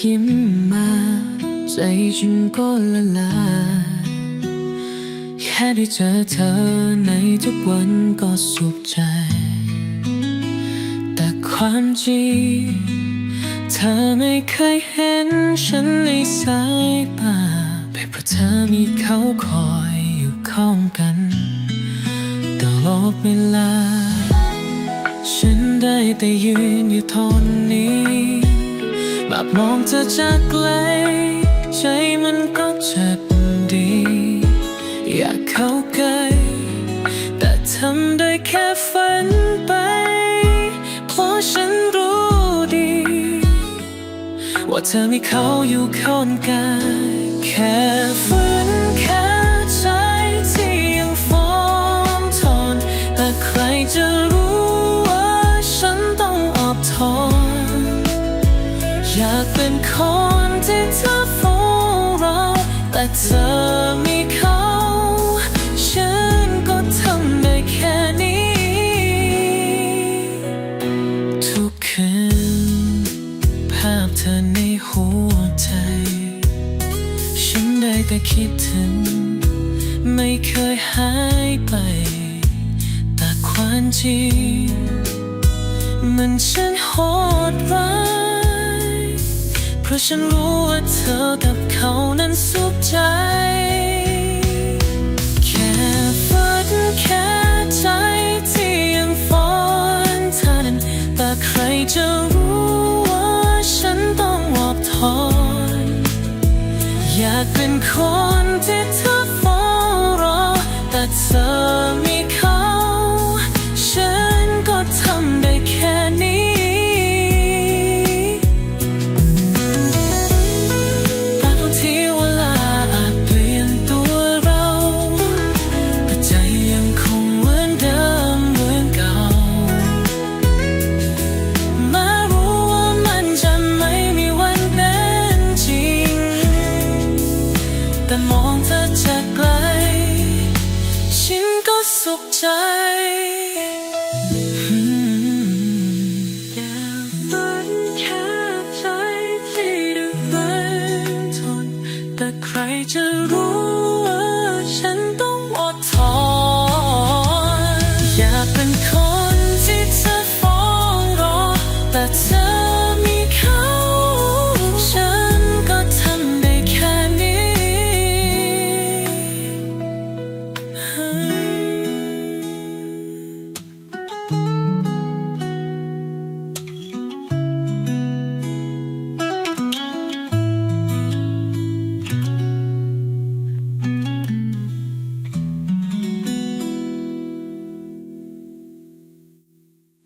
ใจฉันก็ละลายแค่ได้เจอเธอในทุกวันก็สุขใจ แต่ความจริงเธอไม่เคยเห็นฉันในสายตาเป็นเพราะเธอมีเขาคอยอยู่ข้างกันตลอดเวลา ฉันได้แต่ยืนอยู่ทนนี้ แบบมองเธอจากไกล ใจมันก็เจ็บดี อยากเข้าใกล้แต่ทำได้แค่ฝันไป เพราะฉันรู้ดี ว่าเธอมีเขาอยู่ข้างกายแค่ฝันแค่ อยากเป็นคนที่เธอเฝ้ารอแต่เธอมีเขาฉันก็ทำได้แค่นี้ ทุกคืนภาพเธอในหัวใจ ฉันได้แต่คิดถึง ไม่เคยหายไป แต่ความจริงมันฉันโหดร้าย ฉันรู้ว่าเธอกับเขานั้นสุขใจ แค่ฝันแค่ใจที่ยังฝันเธอนั้นแต่ใครจะรู้ว่าฉันต้องอดทนอยากเป็นคนที่เธอเฝ้ารอแต่เธอ สุขใจแต่ใครจะรู้ว่าฉันต้องอดทนอยากเป็นคนที่เธอฟ้องร้องแต่